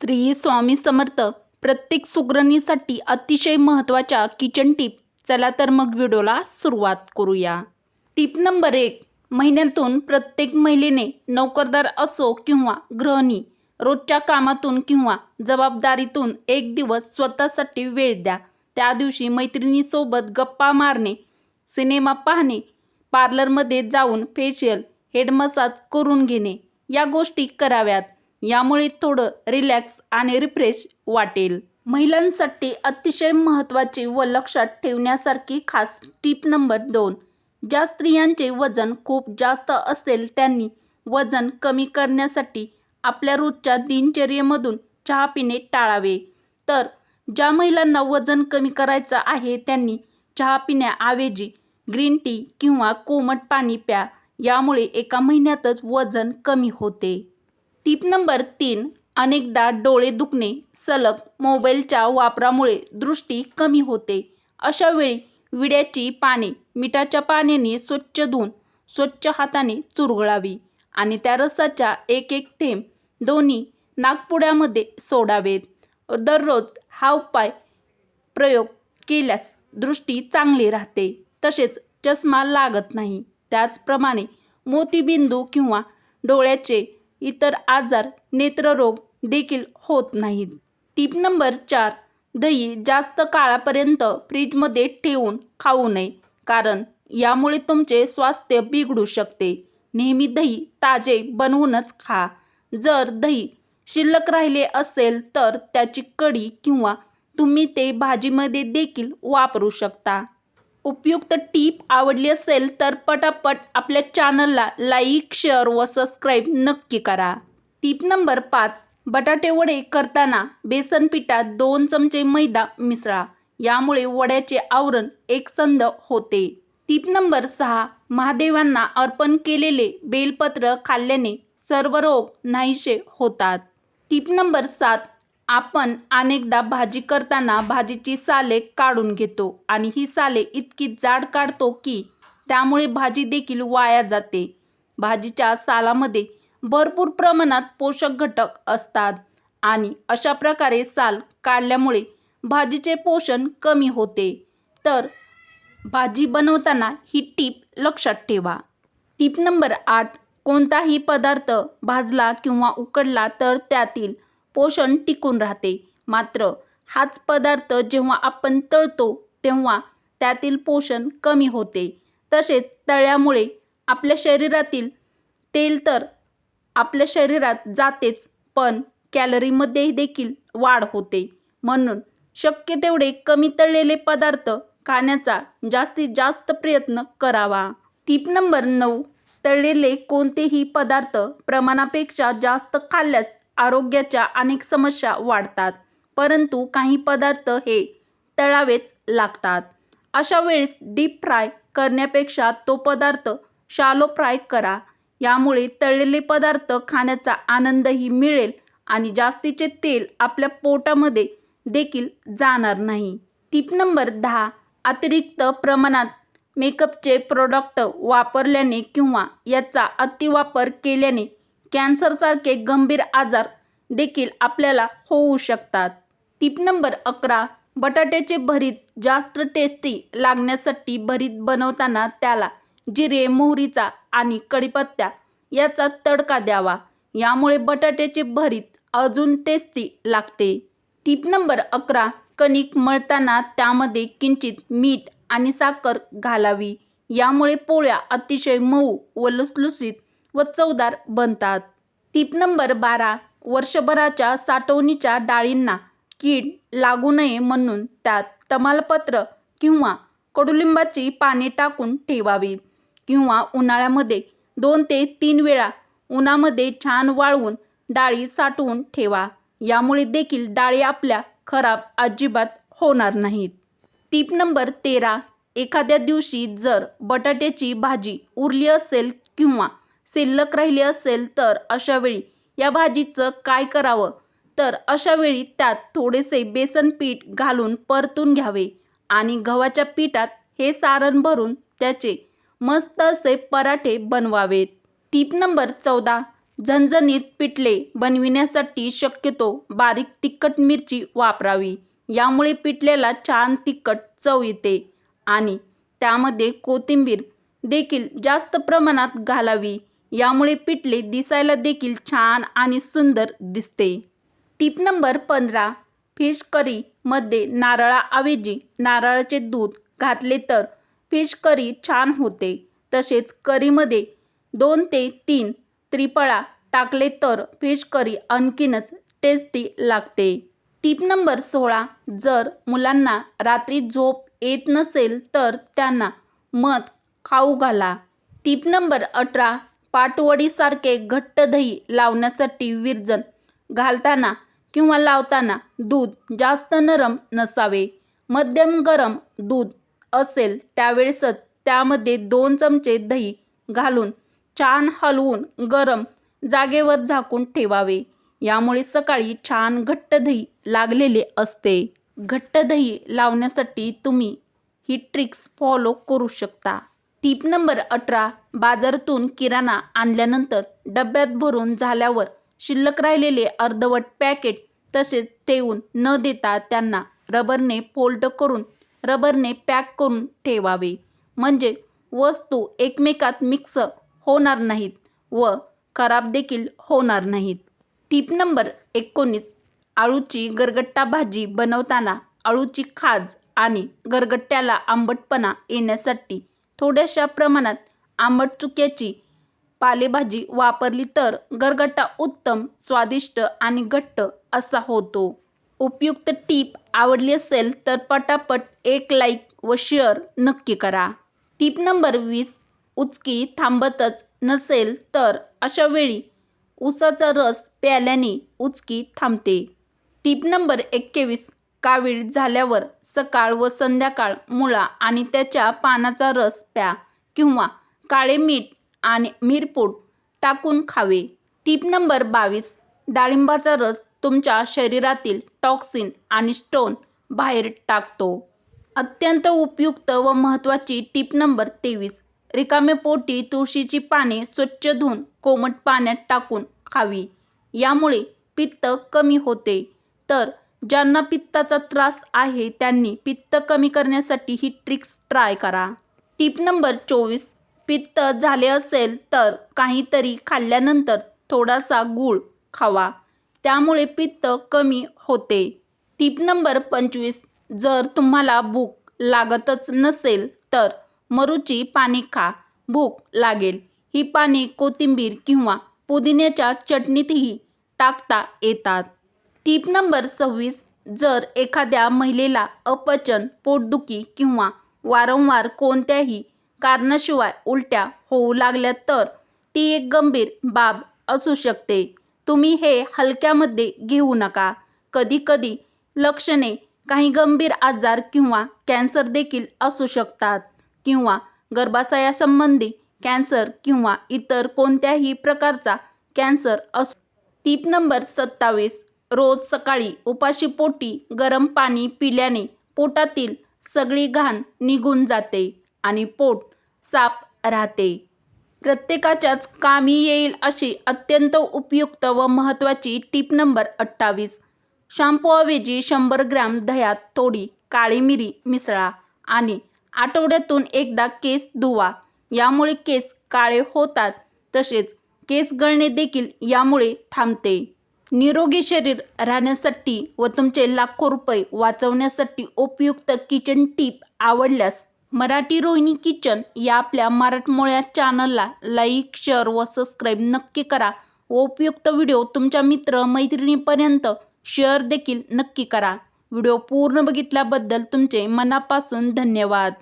स्त्री स्वामी समर्थ प्रत्येक सुगरणीसाठी अतिशय महत्त्वाच्या किचन टिप चला तर मग व्हिडिओला सुरुवात करूया. टिप नंबर एक. महिन्यातून प्रत्येक महिलेने नोकरदार असो किंवा गृहिणी रोजच्या कामातून किंवा जबाबदारीतून एक दिवस स्वतःसाठी वेळ द्या. त्या दिवशी मैत्रिणीसोबत गप्पा मारणे सिनेमा पाहणे पार्लरमध्ये जाऊन फेशियल हेड मसाज करून घेणे या गोष्टी कराव्यात. यामुळे थोडं रिलॅक्स आणि रिफ्रेश वाटेल. महिलांसाठी अतिशय महत्त्वाची व लक्षात ठेवण्यासारखी खास टीप नंबर दोन. ज्या स्त्रियांचे वजन खूप जास्त असेल त्यांनी वजन कमी करण्यासाठी आपल्या रोजच्या दिनचर्येमधून चहा पिणे टाळावे. तर ज्या महिलांना वजन कमी करायचं आहे त्यांनी चहा पिण्याऐवजी ग्रीन टी किंवा कोमट पाणी प्या. यामुळे एका महिन्यातच वजन कमी होते. टीप नंबर तीन अनेकदा डोळे दुखणे सलग मोबाईलच्या वापरामुळे दृष्टी कमी होते. अशावेळी विड्याची पाने मिठाच्या पाण्याने स्वच्छ धुवून स्वच्छ हाताने चुरगळावी आणि त्या रसाच्या एक एक थेंब दोन्ही नागपुड्यामध्ये सोडावेत. दररोज हा उपाय प्रयोग केल्यास दृष्टी चांगली राहते. तसेच चष्मा लागत नाही. त्याचप्रमाणे मोतीबिंदू किंवा डोळ्याचे इतर आजार नेत्ररोग देखील होत नाहीत. टीप नंबर चार दही जास्त काळापर्यंत फ्रीजमध्ये ठेवून खाऊ नये कारण यामुळे तुमचे स्वास्थ्य बिघडू शकते. नेहमी दही ताजे बनवूनच खा. जर दही शिल्लक राहिले असेल तर त्याची कढी किंवा तुम्ही ते भाजीमध्ये देखील वापरू शकता. उपयुक्त टीप आवडली असेल तर पटापट आपल्या चॅनलला लाईक शेअर व सबस्क्राईब नक्की करा. टीप नंबर पाच बटाटे वडे करताना बेसन पिठात दोन चमचे मैदा मिसळा. यामुळे वड्याचे आवरण एकसंध होते. टीप नंबर सहा महादेवांना अर्पण केलेले बेलपत्र खाल्ल्याने सर्व रोग नाहीसे होतात. टीप नंबर सात आपण अनेकदा भाजी करताना भाजीची साले काढून घेतो आणि ही साले इतकी जाड काढतो की त्यामुळे भाजी देखील वाया जाते. भाजीच्या सालामध्ये भरपूर प्रमाणात पोषक घटक असतात आणि अशा प्रकारे साल काढल्यामुळे भाजीचे पोषण कमी होते. तर भाजी बनवताना ही टीप लक्षात ठेवा. टीप नंबर आठ कोणताही पदार्थ भाजला किंवा उकडला तर त्यातील पोषण टिकून राहते. मात्र हाच पदार्थ जेव्हा आपण तळतो तेव्हा त्यातील पोषण कमी होते. तसेच तळ्यामुळे आपल्या शरीरातील तेल तर आपल्या शरीरात जातेच पण कॅलरीमध्ये देखील वाढ होते. म्हणून शक्य तेवढे कमी तळलेले पदार्थ खाण्याचा जास्तीत जास्त प्रयत्न करावा. टीप नंबर नऊ तळलेले कोणतेही पदार्थ प्रमाणापेक्षा जास्त खाल्ल्यास आरोग्याच्या अनेक समस्या वाढतात परंतु काही पदार्थ हे तळावेच लागतात. अशा वेळेस डीप फ्राय करण्यापेक्षा तो पदार्थ शालो फ्राय करा. यामुळे तळलेले पदार्थ खाण्याचा आनंदही मिळेल आणि जास्तीचे तेल आपल्या पोटामध्ये देखील जाणार नाही. टीप नंबर दहा अतिरिक्त प्रमाणात मेकअपचे प्रोडक्ट वापरल्याने किंवा याचा अतिवापर केल्याने कॅन्सरसारखे गंभीर आजार देखील आपल्याला होऊ शकतात. टीप नंबर अकरा बटाट्याचे भरीत जास्त टेस्टी लागण्यासाठी भरीत बनवताना त्याला जिरे मोहरीचा आणि कढीपत्ता याचा तडका द्यावा. यामुळे बटाट्याचे भरीत अजून टेस्टी लागते. टीप नंबर अकरा कणिक मळताना त्यामध्ये किंचित मीठ आणि साखर घालावी. यामुळे पोळ्या अतिशय मऊ व लुसलुसीत व चवदार बनतात. टीप नंबर बारा वर्षभराच्या साठवणीच्या डाळींना कीड लागू नये म्हणून त्यात तमालपत्र किंवा कडुलिंबाची पाने टाकून ठेवावी किंवा उन्हाळ्यामध्ये दोन ते तीन वेळा उन्हामध्ये छान वाळवून डाळी साठवून ठेवा. यामुळे देखील डाळी आपल्या खराब अजिबात होणार नाहीत. टीप नंबर तेरा एखाद्या दिवशी जर बटाट्याची भाजी उरली असेल किंवा शिल्लक राहिली असेल तर अशावेळी या भाजीचं काय करावं? तर अशावेळी त्यात थोडेसे बेसन पीठ घालून परतून घ्यावे आणि गव्हाच्या पिठात हे सारण भरून त्याचे मस्त असे पराठे बनवावेत. टीप नंबर चौदा. झणझणीत पिठले बनविण्यासाठी शक्यतो बारीक तिखट मिरची वापरावी. यामुळे पिठल्याला छान तिखट चव येते आणि त्यामध्ये कोथिंबीर देखील जास्त प्रमाणात घालावी. यामुळे पिठले दिसायला देखील छान आणि सुंदर दिसते. टिप नंबर पंधरा फिश करीमध्ये नारळाऐवजी नारळाचे दूध घातले तर फिश करी छान होते. तसेच करीमध्ये दोन ते तीन त्रिपळा टाकले तर फिश करी आणखीनच टेस्टी लागते. टिप नंबर सोळा जर मुलांना रात्री झोप येत नसेल तर त्यांना मध खाऊ घाला. टिप नंबर अठरा पाटवडीसारखे घट्ट दही लावण्यासाठी विरजन घालताना किंवा लावताना दूध जास्त नरम नसावे. मध्यम गरम दूध असेल त्यावेळेसच त्यामध्ये दोन चमचे दही घालून छान हलवून गरम जागेवर झाकून ठेवावे. यामुळे सकाळी छान घट्ट दही लागलेले असते. घट्ट दही लावण्यासाठी तुम्ही ही ट्रिक्स फॉलो करू शकता. टीप नंबर अठरा बाजारातून किराणा आणल्यानंतर डब्यात भरून झाल्यावर शिल्लक राहिलेले अर्धवट पॅकेट तसेच ठेवून न देता त्यांना रबरने फोल्ड करून रबरने पॅक करून ठेवावे. म्हणजे वस्तू एकमेकात मिक्स होणार नाहीत व खराब देखील होणार नाहीत. टीप नंबर एकोणीस आळूची गरगट्टा भाजी बनवताना आळूची खाज आणि गरगट्ट्याला आंबटपणा येण्यासाठी थोड्याशा प्रमाणात आंबट चुक्याची पालेभाजी वापरली तर गरगट्टा उत्तम स्वादिष्ट आणि घट्ट असा होतो. उपयुक्त टीप आवडली असेल तर पटापट एक लाईक व शेअर नक्की करा. टीप नंबर वीस उचकी थांबतच नसेल तर अशा वेळी उसाचा रस प्याल्याने उचकी थांबते. टीप नंबर एक्केवीस कावीळ झाल्यावर सकाळ व संध्याकाळ मुळा आणि त्याच्या पानाचा रस प्या किंवा काळे मीठ आणि मिरपूड टाकून खावे. टीप नंबर बावीस. डाळिंबाचा रस तुमच्या शरीरातील टॉक्सिन आणि स्टोन बाहेर टाकतो. अत्यंत उपयुक्त व महत्त्वाची टीप नंबर तेवीस. रिकामे पोटी तुळशीची पाने स्वच्छ धुवून कोमट पाण्यात टाकून खावी. यामुळे पित्त कमी होते. तर ज्यांना पित्ताचा त्रास आहे त्यांनी पित्त कमी करण्यासाठी ही ट्रिक्स ट्राय करा. टीप नंबर चोवीस. पित्त झाले असेल तर काहीतरी खाल्ल्यानंतर थोडासा गूळ खावा. त्यामुळे पित्त कमी होते. टीप नंबर पंचवीस. जर तुम्हाला भूक लागतच नसेल तर मरूची पाने खा. भूक लागेल. ही पाने कोथिंबीर किंवा पुदिन्याच्या चटणीतही टाकता येतात. टीप नंबर सव्वीस जर एखाद्या महिलेला अपचन पोटदुखी किंवा वारंवार कोणत्याही कारणाशिवाय उलट्या होऊ लागल्या तर ती एक गंभीर बाब असू शकते. तुम्ही हे हलक्यामध्ये घेऊ नका. कधीकधी लक्षणे काही गंभीर आजार किंवा कॅन्सर देखील असू शकतात किंवा गर्भाशयासंबंधी कॅन्सर किंवा इतर कोणत्याही प्रकारचा कॅन्सर असू टीप नंबर सत्तावीस रोज सकाळी उपाशी पोटी गरम पाणी पिल्याने पोटातील सगळी घाण निघून जाते आणि पोट साफ राहते. प्रत्येकाच्याच कामी येईल अशी अत्यंत उपयुक्त व महत्त्वाची टीप नंबर अठ्ठावीस. शॅम्पूऐवजी शंभर ग्रॅम दह्यात थोडी काळी मिरी मिसळा आणि आठवड्यातून एकदा केस धुवा. यामुळे केस काळे होतात तसेच केस गळणे देखील यामुळे थांबते. निरोगी शरीर राहण्यासाठी व तुमचे लाखो रुपये वाचवण्यासाठी उपयुक्त किचन टीप आवडल्यास मराठी रोहिणी किचन या आपल्या मराठमोळ्या चॅनलला लाईक शेअर व सबस्क्राईब नक्की करा व उपयुक्त व्हिडिओ तुमच्या मित्र मैत्रिणीपर्यंत शेअर देखील नक्की करा. व्हिडिओ पूर्ण बघितल्याबद्दल तुमचे मनापासून धन्यवाद.